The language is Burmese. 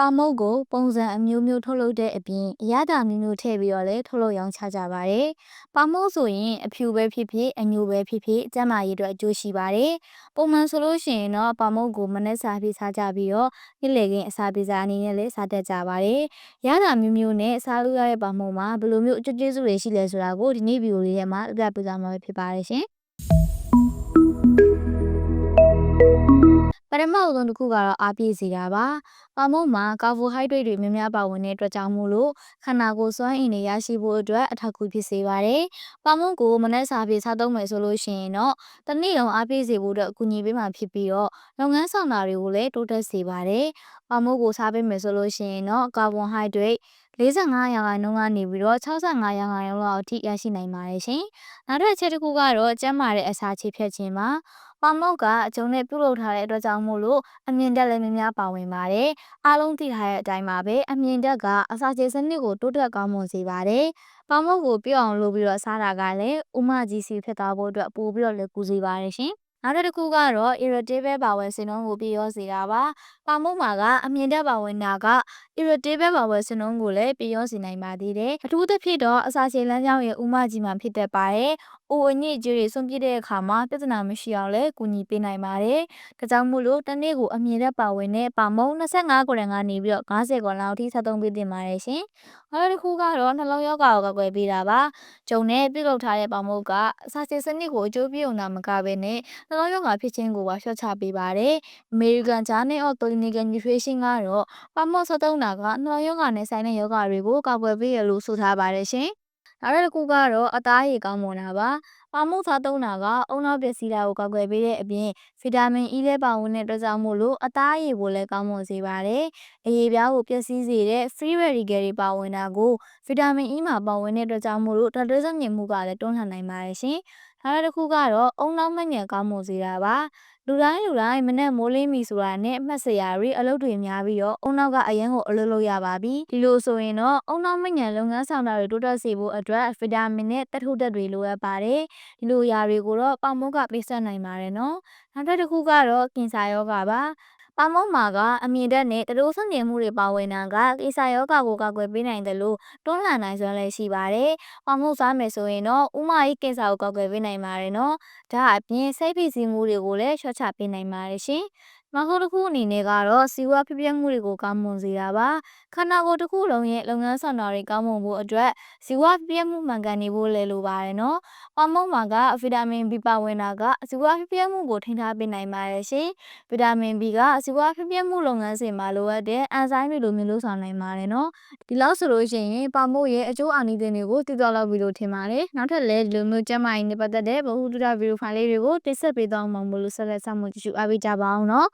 ပါမုတ်ကိုပုံစံအမျိုးမျိုးထုတ်လုပ်တဲ့အပြင်အရသာမျိုးမျိုးထည့်ပြီးတော့လည်းထုတ်လုပ်ရောင်းချကြပါတယ်။ပါမုတ်ဆိုရင်အဖြူပဲဖြစ်ဖြစ်အညိုပဲဖြစ်ဖြစ်ကျန်းမာရေးအတွက်အကျိုးရှိပါတယ်။ပုံမှန်ဆိုလို့ရှိရင်တော့ပါမုတ်ကိုမနက်စာပြီးစားကြပြီးတော့နေ့လည်ခင်းအစာပြေစာအနေနဲ့လည်းစားတတ်ကြပါတယ်။ရသာမျိုးမျိုးနဲ့စားလို့ရတဲ့ပါမုတ်မှာဘယ်လိုမျိုးအကျိုးကျေးဇူးတွေရှိလဲဆိုတာကိုဒီနေ့ဗီဒီယိုလေးထဲမှာပြပြပေးသွားမှာဖြစ်ပါတယ်ရှင်။ပထမအဆုံးတစ်ခုကတော့အားပြည့်စေတာပါ။ ပါမုတ်မှာကာဘိုဟိုက်ဒရိတ်တွေများများပါဝင်တဲ့အတွက်ကြောင့်မို့လို့ခန္ဓာကိုယ်စွမ်းအင်တွေရရှိဖို့အတွက်အထောက်အကူဖြစ်စေပါတယ်။ပါမုတ်ကိုမနက်စာပြေစားသုံးမယ်ဆိုလို့ရှိရင်တော့တနေ့လုံးအားပြည့်စေဖို့အတွက်အကူအညီပေးမှာဖြစ်ပြီးတော့လုပ်ငန်းဆောင်တာတွေကိုလည်းတိုးတက်စေပါတယ်။ပါမုတ်ကိုစားပေးမယ်ဆိုလို့ရှိရင်တော့ကာဗွန်ဟိုက်ဒရိတ်45ရာခိုင်နှုန်းကနေပြီးတော့65ရာခိုင်နှုန်းလောက်အထိရရှိနိုင်ပါတယ်ရှင်။နောက်ထပ်အချက်တစ်ခုကတော့ကျန်းမာတဲ့အစာချေဖြတ်ခြင်းပါ။ပေါင်မုတ်ကအကျုံနဲ့ပြုတ်လုပ်ထားတဲ့အတွက်ကြောင့်မို့လို့အမြင့်တက်လည်းများများပါဝင်ပါတယ်။အားလုံးသိထားတဲ့အတိုင်းပါပဲအမြင့်တက်ကအစာချေစနစ်ကိုတိုးတက်ကောင်းမွန်စေပါတယ်။ပေါင်မုတ်ကိုပြုတ်အောင်လုပ်ပြီးတော့စားတာကလည်းဥမကြီးစီဖြစ်သွားဖို့အတွက်ပို့ပြီးတော့လည်းကူစေပါတယ်ရှင်။နောက်တစ်ခုကတော့ irritable bowel syndrome ကိုပြရောစေတာပါ။ပါမုတ်မှာကအမြင့်တက်ပါဝင်တာက irritable bowel syndrome ကိုလည်းပြရောစေနိုင်ပါသေးတယ်။အထူးသဖြင့်တော့အစာချေလမ်းကြောင်းရဲ့ဥမကြီးမှာဖြစ်တတ်ပါတယ်။အိုအညစ်အကြေးတွေဆုံးပြစ်တဲ့အခါမှာပြဿနာမရှိအောင်လည်းကူညီပေးနိုင်ပါတယ်။ဒါကြောင့်မို့လို့တစ်နေ့ကိုအမြင့်တက်ပါဝင်တဲ့ပါမုတ်25ဂရမ်ကနေပြီးတော့50ဂရမ်လောက်အထိဆက်သုံးပေးတင်ပါတယ်ရှင်။နောက်တစ်ခုကတော့နှလုံးရောဂါကိုကာကွယ်ပေးတာပါ။ဂျုံနဲ့ပြုတ်လုပ်ထားတဲ့ပါမုတ်ကအစာချေစနစ်ကိုအကျိုးပြုံတာမကဘဲနဲ့နှလုံးရောဂါဖြစ်ခြင်းကိုပါလျှော့ချပေးပါတယ်။ American Journal of Clinical Nutrition ကတော့ပါမုတ်ဆက်သုံးတာကနှလုံးရောဂါနဲ့ဆိုင်တဲ့ရောဂါတွေကိုကာကွယ်ပေးရလို့ဆိုထားပါတယ်ရှင်။ နောက်တစ်ခုကတော့အသားရည်ကောင်းမွန်တာပါ။ပါမုတ်စားသုံးတာကအုံနောက်ပျက်စီးတာကိုကာကွယ်ပေးတဲ့အပြင်ဗီတာမင်အီးလည်းပါဝင်တဲ့အတွက်ကြောင့်မို့လို့အသားရည်ကိုလည်းကောင်းမွန်စေပါတယ်။အရည်ပြားကိုပျက်စီးစေတဲ့ free radical တွေပါဝင်တာကိုဗီတာမင်အီးမှာပါဝင်တဲ့အတွက်ကြောင့်မို့လို့ဓာတ်သွေးစွမ်းမြင့်မှုကလည်းတွန်းလှန်နိုင်ပါတယ်ရှင်။နောက်တစ်ခုကတော့အုံနောက်မညံကောင်းမွန်စေတာပါ။လူတိုင်းလူတိုင်းမနဲ့မိုးလင်းပြီဆိုတာနဲ့အမှတ်စရာတွေအလုပ်တွေများပြီးတော့အုံနောက်ကအရင်ကိုအလုပ်လုပ်ရပါပြီဒီလိုဆိုရင်တော့အုံနောက်မညံလုပ်ငန်းဆောင်တာတွေတိုးတက်စေဖို့အတွက်ဗီတာမင်နဲ့တက်ထုတက်တွေလိုအပ်ပါတယ်ဒီလိုအရာတွေကိုတော့ပေါင်မုတ်ကပေးဆက်နိုင်ပါတယ်နော်နောက်တစ်ခုကတော့ကင်ဆာယောဂပါပါမုံမာကအမြင့်တက်နဲ့တရိုးဆန့်ကျင်မှုတွေပါဝင်တာကကိစ္စယောဂကိုကာကွယ်ပေးနိုင်တယ်လို့တွန်းလှန်နိုင်စွမ်းလည်းရှိပါတယ်။ပါမုံစားမယ်ဆိုရင်တော့ဥမာကြီးကိစ္စကိုကာကွယ်ပေးနိုင်ပါတယ်နော်။ဒါအပြင်စိတ်ဖိစီးမှုတွေကိုလည်းလျှော့ချပေးနိုင်ပါတယ်ရှင်။ နောက်ဆုံးတစ်ခုအနေနဲ့ကတော့စီဝါဖြစ်ပျက်မှုတွေကိုကောင်းမွန်စေတာပါခန္ဓာကိုယ်တစ်ခုလုံးရဲ့လုပ်ငန်းဆောင်တာတွေကောင်းမွန်ဖို့အတွက်စီဝါဖြစ်ပျက်မှုမှန်ကန်နေဖို့လည်းလိုပါတယ်နော်ပမုံမှာကဗီတာမင် B ပါဝင်တာကစီဝါဖြစ်ပျက်မှုကိုထိန်းထားပေးနိုင်ပါတယ်ရှင်ဗီတာမင် B ကစီဝါဖြစ်ပျက်မှုလုပ်ငန်းစဉ်မှာလိုအပ်တဲ့အန်ဇိုင်းတွေလိုမျိုးလို့ဆောင်နိုင်ပါတယ်နော်ဒီလောက်ဆိုလို့ရှိရင်ပမုံရဲ့အကျိုးအာနိသင်တွေကိုသိသွားလောက်ပြီလို့ထင်ပါတယ်နောက်ထပ်လည်းဒီလိုမျိုးကျန်းမာရေးနဲ့ပတ်သက်တဲ့ဗဟုသုတဗီဒီယိုဖိုင်လေးတွေကိုတင်ဆက်ပေးသွားမှာမို့လို့ဆက်လက်ဆောင်မှုကြည့်ရှုအားပေးကြပါအောင်နော်